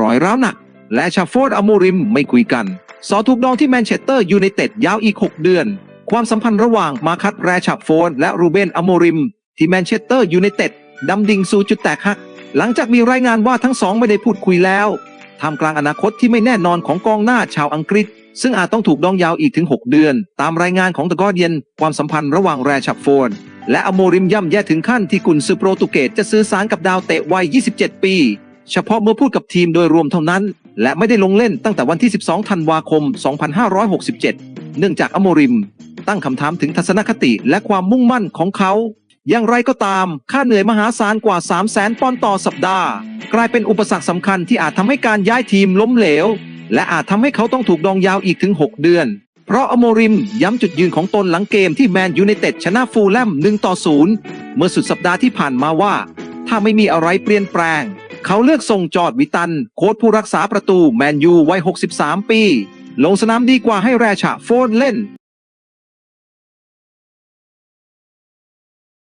รอยร้าวหนักและชาโฟร์ดอโมริมไม่คุยกันสอถูกดองที่แมนเชสเตอร์ยูไนเต็ดยาวอีก 6 เดือน ความสัมพันธ์ระหว่างมาคัตแรชับโฟนและรูเบนอโมริม ที่แมนเชสเตอร์ยูไนเต็ดดำดิ่งสู่จุดแตกหัก หลังจากมีรายงานว่าทั้งสองไม่ได้พูดคุยแล้วท่ามกลางอนาคตที่ไม่แน่นอนของกองหน้าชาวอังกฤษ ซึ่งอาจต้องถูกดองยาวอีกถึง 6 เดือน ตามรายงานของ The Guardian ความสัมพันธ์ระหว่างแรชับโฟน และอโมริมย่ำแย่ถึงขั้นที่กุนซือโปรตุเกสจะซื้อสารกับดาวเตะวัย 27 ปี เฉพาะเมื่อพูดกับทีมโดยรวมเท่านั้น และไม่ได้ลงเล่นตั้งแต่วันที่ 12 ธันวาคม 2567 เนื่องจากอโมริม ตั้งคำถามถึงทัศนคติและความมุ่งมั่นของเขา อย่างไรก็ตาม ค่าเหนื่อยมหาศาลกว่า 3 0 0แสนปอนด์ต่อสัปดาห์ กลายเป็นอุปสรรคสำคัญที่อาจทำให้การย้ายทีมล้มเหลว และอาจทำให้เขาต้องถูกดองยาวอีกถึง 6 เดือน เพราะอโมริมย้ำจุดยืนของตนหลังเกมที่แมนยูไนเต็ดชนะฟูลแลม1ต่อ0เมื่อสุดสัปดาห์ที่ผ่านมาว่า ถ้าไม่มีอะไรเปลี่ยนแปลง เขาเลือกส่งจอดวิตัน โค้ชผู้รักษาประตูแมนยูวัย 63 ปี ลงสนามดีกว่าให้แรชะโฟนเล่น